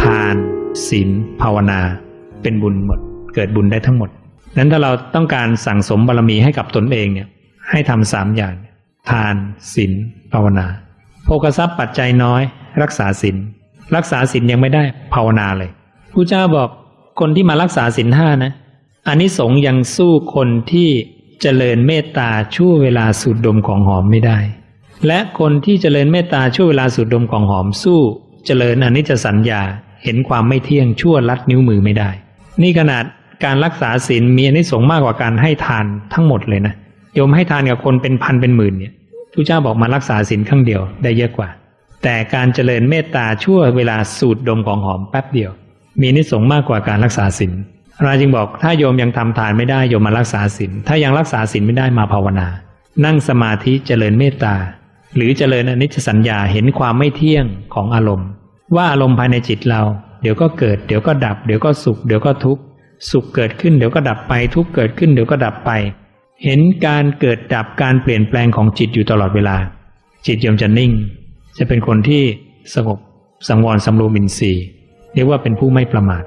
ทานศีลภาวนา เป็นบุญหมด เกิดบุญได้ทั้งหมดนั้นถ้าเราต้องการสั่งสมบารมีให้กับตนเองเนี่ยให้ทำสามอย่าง ทานศีลภาวนาโภคทรัพย์ปัจจัยน้อย รักษาศีลรักษาศีลยังไม่ได้ภาวนาเลยพระเจ้าบอกคนที่มารักษาศีลห้านะอันนี้สงส์ยังสู้คนที่เจริญเมตตาช่วเวลาสูดดมของหอมไม่ได้ และคนที่เจริญเมตตาช่วเวลาสูดดมของหอมสู้ เจริญอนิจจสัญญาเห็นความไม่เที่ยงชั่วลัดนิ้วมือไม่ได้ นี่ขนาดการรักษาศีลมีอนิสงส์มากกว่าการให้ทานทั้งหมดเลยนะโยมให้ทานกับคนเป็นพันเป็นหมื่นเนี่ยพระเจ้าบอกมารักษาศีลครั้งเดียวได้เยอะกว่า แต่การเจริญเมตตาชั่วเวลาสูดดมของหอมแป๊บเดียว มีนิสงส์มากกว่าการรักษาศีลเราจึงบอกถ้าโยมยังทำทานไม่ได้โยมมารักษาศีลถ้ายังรักษาศีลไม่ได้มาภาวนา นั่งสมาธิเจริญเมตตา หรือเจริญอนิจจสัญญาเห็นความไม่เที่ยงของอารมณ์ ว่าอารมณ์ภายในจิตเรา เดี๋ยวก็เกิด เดี๋ยวก็ดับ เดี๋ยวก็สุข เดี๋ยวก็ทุกข์สุขเกิดขึ้นเดี๋ยวก็ดับไป ทุกข์เกิดขึ้นเดี๋ยวก็ดับไป เห็นการเกิดดับการเปลี่ยนแปลงของจิตอยู่ตลอดเวลา จิตโยมจะนิ่ง จะเป็นคนที่สงบสังวรสำรวมอินทรีย์เรียกว่าเป็นผู้ไม่ประมาท